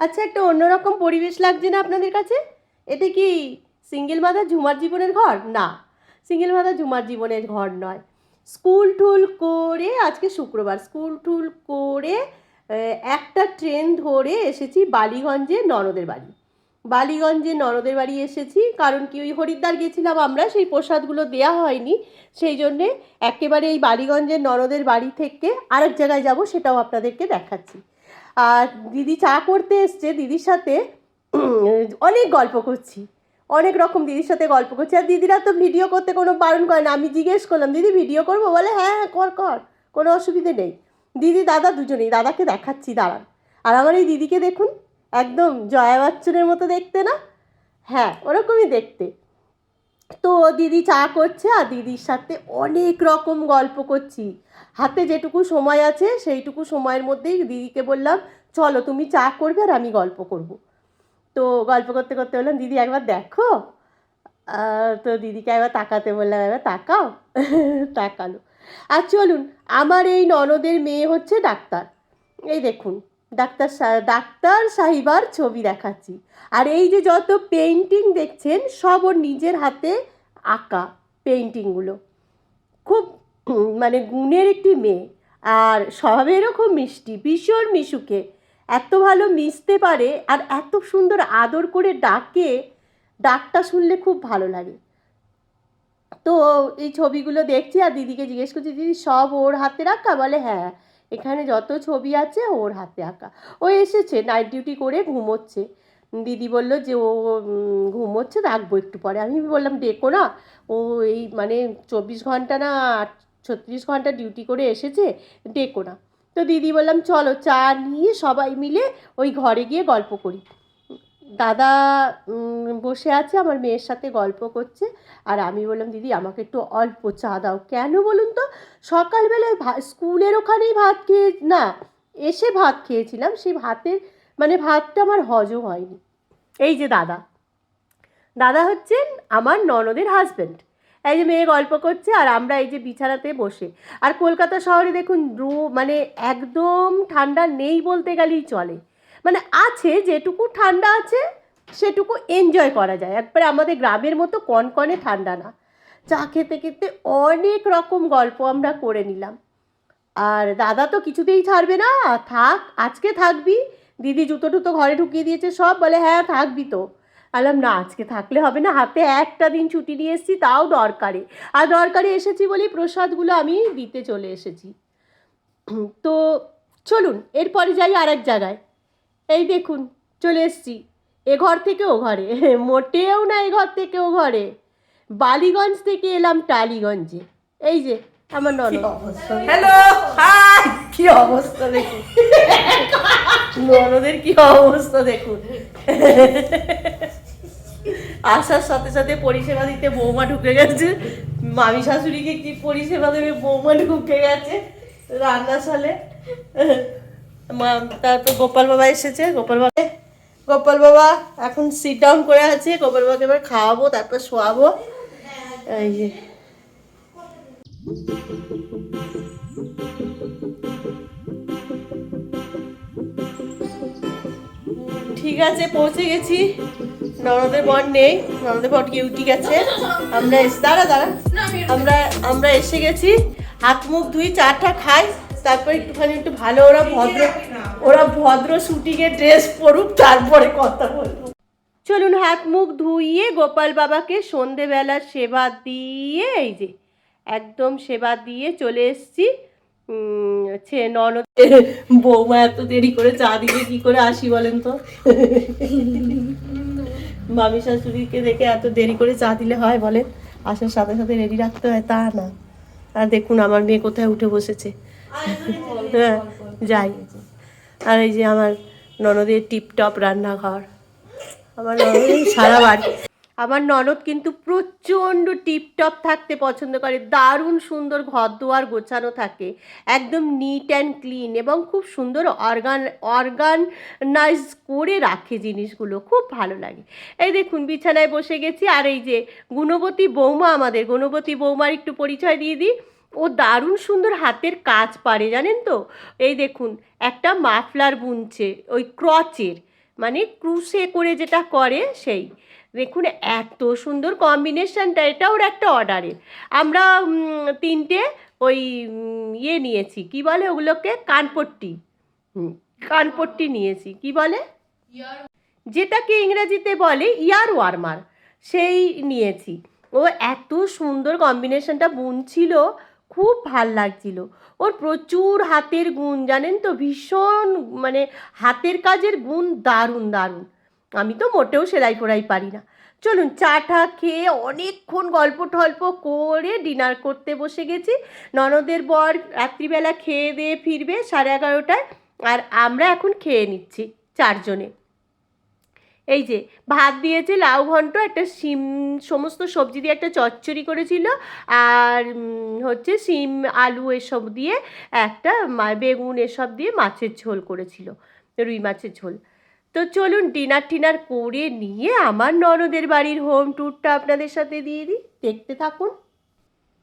আচ্ছা একটা অন্যরকম পরিবেশ লাগছে না আপনাদের কাছে? এটা কি সিঙ্গেল মাদা ঝুমার জীবনের ঘর? না, সিঙ্গেল মাদা ঝুমার জীবনের ঘর নয়। স্কুল টুল করে, আজকে শুক্রবার, স্কুল টুল করে একটা ট্রেন ধরে এসেছি বালিগঞ্জে ননদের বাড়ি। বালিগঞ্জে ননদের বাড়ি এসেছি, কারণ কি ওই হরিদ্বার গেছিলাম আমরা, সেই প্রসাদগুলো দেওয়া হয়নি। সেই জন্যে একেবারে এই বালিগঞ্জের ননদের বাড়ি থেকে আরেক জায়গায় যাব, সেটাও আপনাদেরকে দেখাচ্ছি। আর দিদি চা করতে এসছে, দিদির সাথে অনেক গল্প করছি। অনেক রকম দিদির সাথে গল্প করছি। আর দিদিরা তো ভিডিও করতে কোনো বারণ করে না। আমি জিজ্ঞেস করলাম, দিদি, ভিডিও করব? বলে হ্যাঁ হ্যাঁ কর কর, কোনো অসুবিধে নেই। দিদি, দাদা দুজনেই, দাদাকে দেখাচ্ছি, দাঁড়ান। আর আমার এই দিদিকে দেখুন, একদম জয়া বচ্চনের মতো দেখতে না? হ্যাঁ ওরকমই দেখতে। তো দিদি চা করছে আর দিদির সাথে অনেক রকম গল্প করছি। হাতে যেটুকু সময় আছে সেইটুকু সময়ের মধ্যেই দিদিকে বললাম, চলো তুমি চা করবে আর আমি গল্প করব। তো গল্প করতে করতে বললাম, দিদি একবার দেখো। তো দিদিকে একবার তাকাতে বললাম, একবার তাকাও। তাকালো। আর চলুন, আমার এই ননদের মেয়ে হচ্ছে ডাক্তার। এই দেখুন ডাক্তার ডাক্তার সাহিবার ছবি দেখাচ্ছি। আর এই যে যত পেন্টিং দেখছেন, সব ওর নিজের হাতে আঁকা পেন্টিংগুলো খুব মানে গুণের একটি মেয়ে। আর স্বভাবেরও খুব মিষ্টি, ভীষণ মিশুকে। এত ভালো মিশতে পারে আর এত সুন্দর আদর করে ডাকে, ডাকটা শুনলে খুব ভালো লাগে। তো এই ছবিগুলো দেখছি আর দিদিকে জিজ্ঞেস করছি, দিদি, সব ওর হাতে রাখা বলে হ্যাঁ। এখানে যত ছবি আছে ওর হাতে আঁকা। ও এসেছে নাইট ডিউটি করে ঘুমোচ্ছে। দিদি বলল যে ও ঘুমোচ্ছে, রাখব একটু পরে। আমি বললাম, ডেকো না। ও এই মানে চব্বিশ ঘণ্টা না ছত্রিশ ঘণ্টা ডিউটি করে এসেছে, ডেকো না। তো দিদি বললাম, চলো চা নিয়ে সবাই মিলে ওই ঘরে গিয়ে গল্প করি। দাদা বসে আছে, আমার মেয়ের সাথে গল্প করছে। আর আমি বললাম, দিদি, আমাকে একটু অল্প চা দাও। কেন বলুন তো? সকালবেলায় ভা, স্কুলের ওখানেই ভাত খেয়ে, না, এসে ভাত খেয়েছিলাম। সেই ভাতের মানে ভাতটা আমার হজম হয়নি। এই যে দাদা। দাদা হচ্ছেন আমার ননদের হাজব্যান্ড এই যে মেয়ে গল্প করছে, আর আমরা এই যে বিছানাতে বসে। আর কলকাতা শহরে দেখুন, রো মানে একদম ঠান্ডা নেই বলতে গেলেই চলে। মানে আছে, যেটুকু ঠান্ডা আছে, সেটুকু এনজয় করা যায়। একবারে আমাদের গ্রামের মতো কনকনে ঠান্ডা না। চা খেতে খেতে অনেক রকম গল্প আমরা করে নিলাম। আর দাদা তো কিছুতেই ছাড়বে না। থাক, আজকে থাকবি। দিদি জুতো টুতো ঘরে ঢুকিয়ে দিয়েছে, সব বলে হ্যাঁ থাকবি তো। আলাম না, আজকে থাকলে হবে না। হাতে একটা দিন ছুটি নিয়ে এসেছি, তাও দরকারে। আর দরকারে এসেছি বলেই প্রসাদগুলো আমি দিতে চলে এসেছি। তো চলুন, এরপরে যাই আর এক জায়গায়। এই দেখুন চলে এসছি। এ ঘর থেকে ও ঘরে। মোটেও না এ ঘর থেকে ও ঘরে। বালিগঞ্জ থেকে এলাম টালিগঞ্জে। এই যে আমার ননদ। হ্যালো হাই কি অবস্থা দেখুন? ননদের কি অবস্থা দেখুন? আসার সাথে সাথে পরিষেবা দিতে বৌমা ঢুকে গেছে। মামি শাশুড়িকে কি পরিষেবা দেবে বৌমা ঢুকে গেছে। রান্নাশালে। তারপর গোপাল বাবা এসেছে, গোপাল বাবা গোপাল বাবা এখন সিট ডাউন করে আছে, গোপাল বাবাকে এবার খাওয়াবো, তারপর শোয়াবো। এই যে। ঠিক আছে, পৌঁছে গেছি। ননদের বর নেই, ননদের বর ডিউটি গেছে। আমরা এসে দাঁড়া দাঁড়া। আমরা আমরা এসে গেছি। হাত মুখ ধুই, চাটা খাই। তারপর একটুখানি একটু ভালো ওরা ভদ্র ওরা ভদ্র শুটিংয়ের ড্রেস পরুক তারপরে কথা বলব। চলুন হাত মুখ ধুইয়ে গোপাল বাবাকে সন্ধেবেলা সেবা দিয়ে এই যে একদম সেবা দিয়ে চলে এসছি। হচ্ছে ননদ বৌমা এত দেরি করে চা দিলে কি করে আসি বলেন তো? মামি শাশুড়িকে দেখে এত দেরি করে চা দিলে হয় বলেন? আসার সাথে সাথে রেডি রাখতে হয় তা না। আর দেখুন আমার মেয়ে কোথায় উঠে বসেছে। হ্যাঁ যাই। আর এই যে আমার ননদের টিপটপ রান্নাঘর। আমার ননদ সারা বাড়ি। আমার ননদ কিন্তু প্রচণ্ড টিপটপ থাকতে পছন্দ করে, দারুণ সুন্দর ঘর দুয়ার গোছানো থাকে, একদম নিট অ্যান্ড ক্লিন এবং খুব সুন্দর অর্গান অর্গানাইজ করে রাখে জিনিসগুলো, খুব ভালো লাগে। এই দেখুন, বিছানায় বসে গেছি, আর এই যে গুণবতী বৌমা আমাদের, গুণবতী বৌমার একটু পরিচয় দিয়ে দিই। ও দারুণ সুন্দর হাতের কাজ পারে, জানেন তো? এই দেখুন, একটা মাফলার বুনছে, ওই ক্রচের মানে ক্রুশে করে যেটা করে সেই। দেখুন, এত সুন্দর কম্বিনেশনটা এটা ওর একটা অর্ডারের আমরা তিনটে ওই ইয়ে নিয়েছি, কি বলে ওগুলোকে? কানপট্টি। কানপট্টি নিয়েছি, কি বলে? যেটাকে ইংরেজিতে বলে ইয়ার ওয়ার্মার সেই নিয়েছি। ও এত সুন্দর কম্বিনেশনটা বুনছিল খুব ভালো লাগছিল। ওর প্রচুর হাতের গুণ, জানেন তো? ভীষণ মানে হাতের কাজের গুণ দারুণ দারুণ। আমি তো মোটেও সেলাই ফোড়াই পারি না। চলুন চাটা খেয়ে অনেকক্ষণ গল্প টল্প করে ডিনার করতে বসে গেছি। ননদের বর রাত্রিবেলা খেয়ে দিয়ে ফিরবে সাড়ে এগারোটায়। আর আমরা এখন খেয়ে নিচ্ছি চারজনে। এই যে, ভাত দিয়েছে, লাউ ঘন্ট, একটা শিম, সমস্ত সবজি দিয়ে একটা চচ্চড়ি করেছিল, আর হচ্ছে শিম, আলু এসব দিয়ে একটা বেগুন এসব দিয়ে মাছের ঝোল করেছিল, রুই মাছের ঝোল। তো চলুন ডিনার টিনার করে নিয়ে আমার ননদের বাড়ির হোম ট্যুরটা আপনাদের সাথে দিয়ে দিই, দেখতে থাকুন।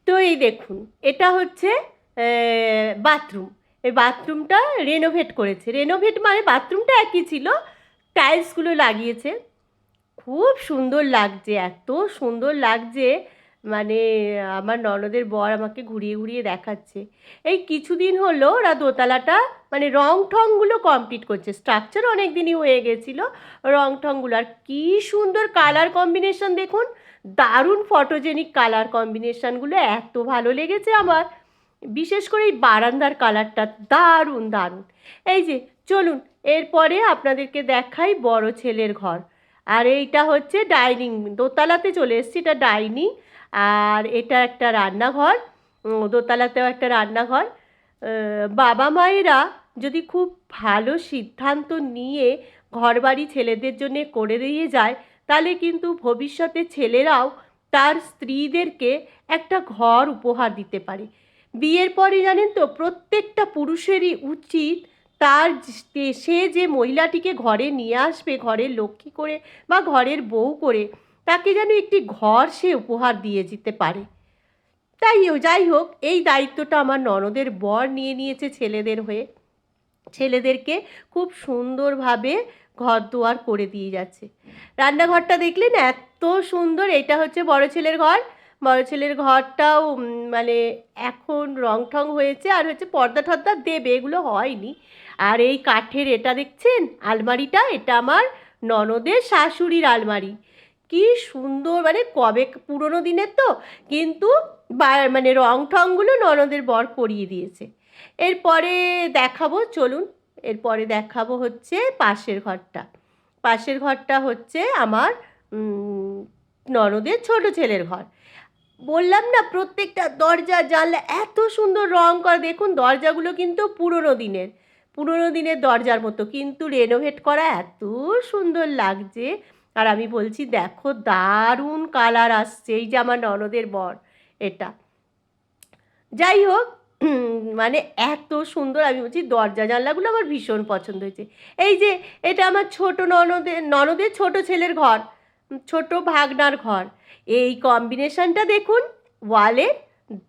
তো এই দেখুন, এটা হচ্ছে বাথরুম। এই বাথরুমটা রেনোভেট করেছে। রেনোভেট মানে বাথরুমটা একই ছিল টাইলসগুলো লাগিয়েছে। খুব সুন্দর লাগছে, এত সুন্দর লাগছে। মানে আমার ননদের বর আমাকে ঘুরিয়ে ঘুরিয়ে দেখাচ্ছে। এই কিছুদিন হলো ওরা দোতলাটা মানে রং ঠংগুলো কমপ্লিট করছে। স্ট্রাকচার অনেক দিনই হয়ে গেছিল রং ঠংগুলো। আর কী সুন্দর কালার কম্বিনেশন দেখুন। দারুণ ফটোজেনিক কালার কম্বিনেশানগুলো এত ভালো লেগেছে আমার। বিশেষ করে এই বারান্দার কালারটা দারুণ দারুণ। এই যে, চলুন এরপরে আপনাদেরকে দেখাই বড় ছেলের ঘর। আর এইটা হচ্ছে ডাইনিং, দোতলাতে চলে এসেছি, এটা ডাইনিং। আর এটা একটা রান্নাঘর দোতলাতেও একটা রান্নাঘর। বাবা মায়েরা যদি খুব ভালো সিদ্ধান্ত নিয়ে ঘরবাড়ি ছেলেদের জন্য করে দিয়ে যায়, তাহলে কিন্তু ভবিষ্যতে ছেলেরাও তার স্ত্রীদেরকে একটা ঘর উপহার দিতে পারে। বিয়ের পরে জানেন তো, প্রত্যেকটা পুরুষেরই উচিত তার সে যে মহিলাটিকে ঘরে নিয়ে আসবে, ঘরের লক্ষ্মী করে বা ঘরের বউ করে, তাকে যেন একটি ঘর সে উপহার দিয়ে যেতে পারে। তাই যাই হোক, এই দায়িত্বটা আমার ননদের বর নিয়ে নিয়েছে ছেলেদের হয়ে। ছেলেদেরকে খুব সুন্দরভাবে ঘর দুয়ার করে দিয়ে যাচ্ছে। রান্নাঘরটা দেখলেন এত সুন্দর, এটা হচ্ছে বড় ছেলের ঘর। বড় ছেলের ঘরটাও মানে এখন রং ঠং হয়েছে আর হচ্ছে পর্দা টর্দা দেবে, এগুলো হয়নি। আর এই কাঠের এটা দেখছেন? আলমারিটা, এটা আমার ননদের শাশুড়ির আলমারি। কি সুন্দর মানে কবে, পুরনো দিনের তো, কিন্তু মানে রং ঠংগুলো ননদের বর করিয়ে দিয়েছে। এরপরে দেখাবো, চলুন। এরপরে দেখাবো হচ্ছে পাশের ঘরটা। পাশের ঘরটা হচ্ছে আমার ননদের ছোট ছেলের ঘর। বললাম না, প্রত্যেকটা দরজা, জানলা এত সুন্দর রং করা। দেখুন, দরজাগুলো কিন্তু পুরনো দিনের পুরনো দিনের দরজার মতো, কিন্তু রেনোভেট করা এত সুন্দর লাগছে। আর আমি বলছি, দেখো, দারুণ কালার আসছে। এই যে আমার ননদের বর, এটা। যাই হোক মানে এত সুন্দর, আমি বলছি, দরজা, জানলাগুলো আমার ভীষণ পছন্দ হয়েছে। এই যে, এটা আমার ছোট ননদের ননদের ছোট ছেলের ঘর। ছোট ভাগনার ঘর। এই কম্বিনেশনটা দেখুন ওয়ালে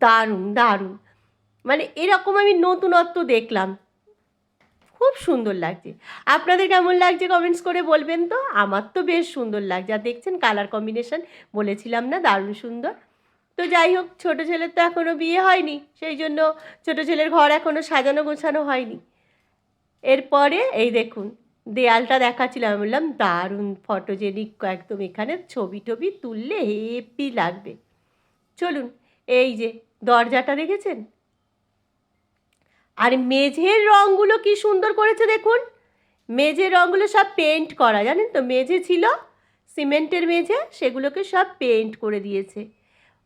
দারুণ দারুণ। মানে এরকম আমি নতুনত্ব দেখলাম। খুব সুন্দর লাগছে। আপনাদের কেমন লাগছে কমেন্টস করে বলবেন তো? আমার তো বেশ সুন্দর লাগছে। আর দেখছেন কালার কম্বিনেশন বলেছিলাম না, দারুণ সুন্দর। তো যাই হোক, ছোটো ছেলের তো এখনও বিয়ে হয়নি। সেই জন্য ছোটো ছেলের ঘর এখনও সাজানো গোছানো হয়নি। এরপরে এই দেখুন দেয়ালটা দেখাচ্ছিলাম, আমি বললাম, দারুণ ফটোজেনিক একদম এখানে ছবি টবি তুললে হেপি লাগবে। চলুন, এই যে দরজাটা দেখেছেন? আর মেঝের রঙগুলো কি সুন্দর করেছে দেখুন। মেঝের রঙগুলো সব পেন্ট করা, জানেন তো? মেঝে ছিল, সিমেন্টের মেঝে, সেগুলোকে সব পেন্ট করে দিয়েছে।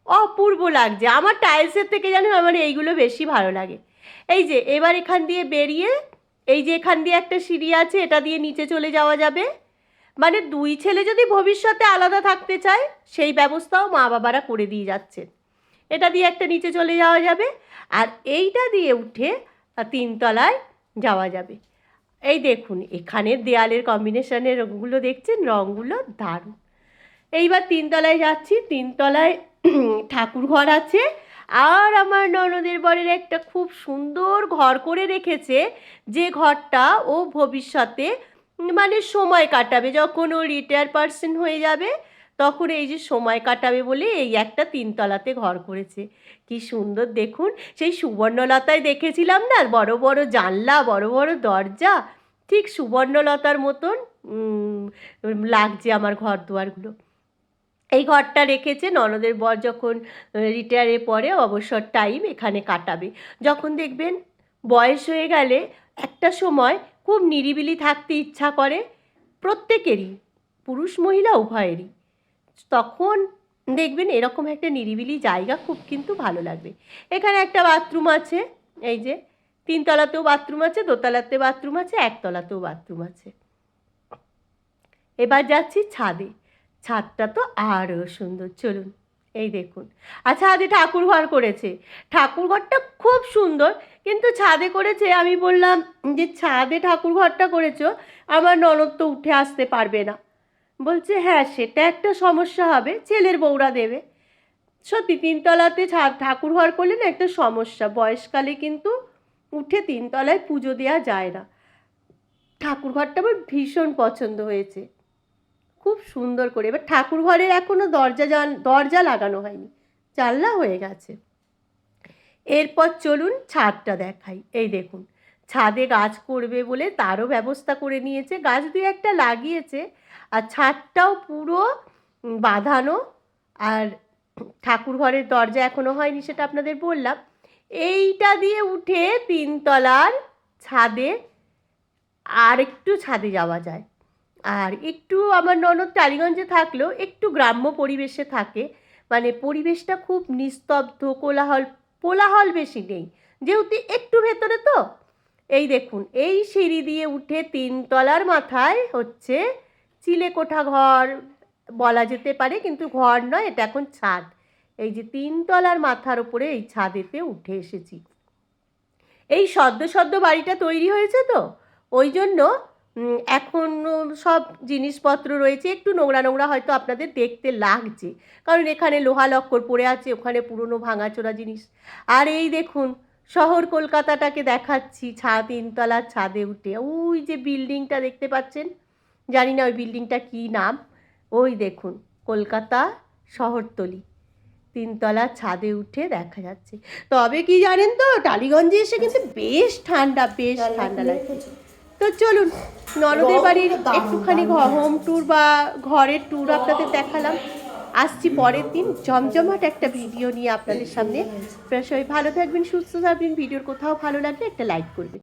অপূর্ব লাগছে। আমার টাইলসের থেকে জানেন আমার এইগুলো বেশি ভালো লাগে। এই যে, এবার এখান দিয়ে বেরিয়ে এই যে এখান দিয়ে একটা সিঁড়ি আছে, এটা দিয়ে নিচে চলে যাওয়া যাবে। মানে দুই ছেলে যদি ভবিষ্যতে আলাদা থাকতে চায়, সেই ব্যবস্থাও মা বাবারা করে দিয়ে যাচ্ছে। এটা দিয়ে একটা নিচে চলে যাওয়া যাবে আর এইটা দিয়ে উঠে তিনতলায় যাওয়া যাবে। এই দেখুন, এখানে দেয়ালের কম্বিনেশনের রঙগুলো দেখছেন? রঙগুলো দারুণ। এইবার তিনতলায় যাচ্ছি। তিনতলায় ঠাকুর ঘর আছে। আর আমার ননদের বরের একটা খুব সুন্দর ঘর করে রেখেছে, যে ঘরটা ও ভবিষ্যতে মানে সময় কাটাবে, যখন ও রিটায়ার পার্সন হয়ে যাবে, তখন এই যে সময় কাটাবে বলে এই একটা তিনতলাতে ঘর করেছে। কি সুন্দর দেখুন, সেই সুবর্ণলতায় দেখেছিলাম না, বড় বড় জানলা, বড় বড় দরজা, ঠিক সুবর্ণলতার মতন লাগছে আমার ঘর দুয়ারগুলো এই ঘরটা রেখেছে ননদের বর যখন রিটায়ারে পরে অবসর টাইম এখানে কাটাবে। যখন দেখবেন বয়স হয়ে গেলে একটা সময় খুব নিরিবিলি থাকতে ইচ্ছা করে প্রত্যেকেরই, পুরুষ মহিলা উভয়েরই। তখন দেখবেন এরকম একটা নিরিবিলি জায়গা খুব কিন্তু ভালো লাগবে। এখানে একটা বাথরুম আছে, এই যে তিনতলাতেও বাথরুম আছে, দোতলাতে বাথরুম আছে, একতলাতেও বাথরুম আছে। এবার যাচ্ছি ছাদে। ছাদটা তো আরও সুন্দর, চলুন, এই দেখুন। আর ছাদে ঠাকুর ঘর করেছে। ঠাকুর ঘরটা খুব সুন্দর, কিন্তু ছাদে করেছে, আমি বললাম যে ছাদে ঠাকুর ঘরটা করেছ, আমার ননদ তো উঠে আসতে পারবে না। বলছে হ্যাঁ সেটা একটা সমস্যা হবে, ছেলের বউরা দেবে। সত্যি, তিনতলাতে ছাদ, ঠাকুর ঘর করলে না একটা সমস্যা, বয়সকালে কিন্তু উঠে তিনতলায় পুজো দেওয়া যায় না। ঠাকুর ঘরটা আমার ভীষণ পছন্দ হয়েছে। খুব সুন্দর করে। এবার ঠাকুর ঘরের এখনও দরজা দরজা লাগানো হয়নি। জানলা হয়ে গেছে। এরপর চলুন ছাদটা দেখাই। এই দেখুন, ছাদে গাছ করবে বলে তারও ব্যবস্থা করে নিয়েছে। গাছ দুই একটা লাগিয়েছে আর ছাদটাও পুরো বাঁধানো আর ঠাকুর ঘরের দরজা এখনও হয়নি সেটা আপনাদের বললাম। এইটা দিয়ে উঠে তিনতলার ছাদে আর একটু ছাদে যাওয়া যায়। আর একটু আমার ননদ টালিগঞ্জে থাকলেও একটু গ্রাম্য পরিবেশে থাকে। মানে পরিবেশটা খুব নিস্তব্ধ, কোলাহল কোলাহল বেশি নেই। যেহেতু একটু ভেতরে তো। এই দেখুন, এই সিঁড়ি দিয়ে উঠে তিনতলার মাথায় হচ্ছে চিলেকোঠা ঘর বলা যেতে পারে, কিন্তু ঘর নয়, এটা এখন ছাদ। এই যে তিনতলার মাথার উপরে এই ছাদেতে উঠে এসেছি। এই সদ্য সদ্য বাড়িটা তৈরি হয়েছে তো? ওই জন্য এখন সব জিনিসপত্র রয়েছে একটু নোংরা নোংরা হয়তো আপনাদের দেখতে লাগছে। কারণ এখানে লোহা লক্কর পড়ে আছে ওখানে পুরনো ভাঙাচোরা জিনিস। আর এই দেখুন শহর কলকাতাটাকে দেখাচ্ছি ছা তিনতলার ছাদে উঠে। ওই যে বিল্ডিংটা দেখতে পাচ্ছেন? জানি না ওই বিল্ডিংটা কী নাম। ওই দেখুন কলকাতা শহরতলি। তিনতলার ছাদে উঠে দেখা যাচ্ছে। তবে কি জানেন তো টালিগঞ্জে এসে কিন্তু বেশ ঠান্ডা বেশ ঠান্ডা লাগছে। তো চলুন ননদের বাড়ির একটুখানি হোম ট্যুর বা ঘরের ট্যুর আপনাদের দেখালাম। আসছি পরের দিন জমজমাট একটা ভিডিও নিয়ে আপনাদের সামনে। সবাই ভালো থাকবেন সুস্থ থাকবেন ভিডিওর কোথাও ভালো লাগলে একটা লাইক করবেন।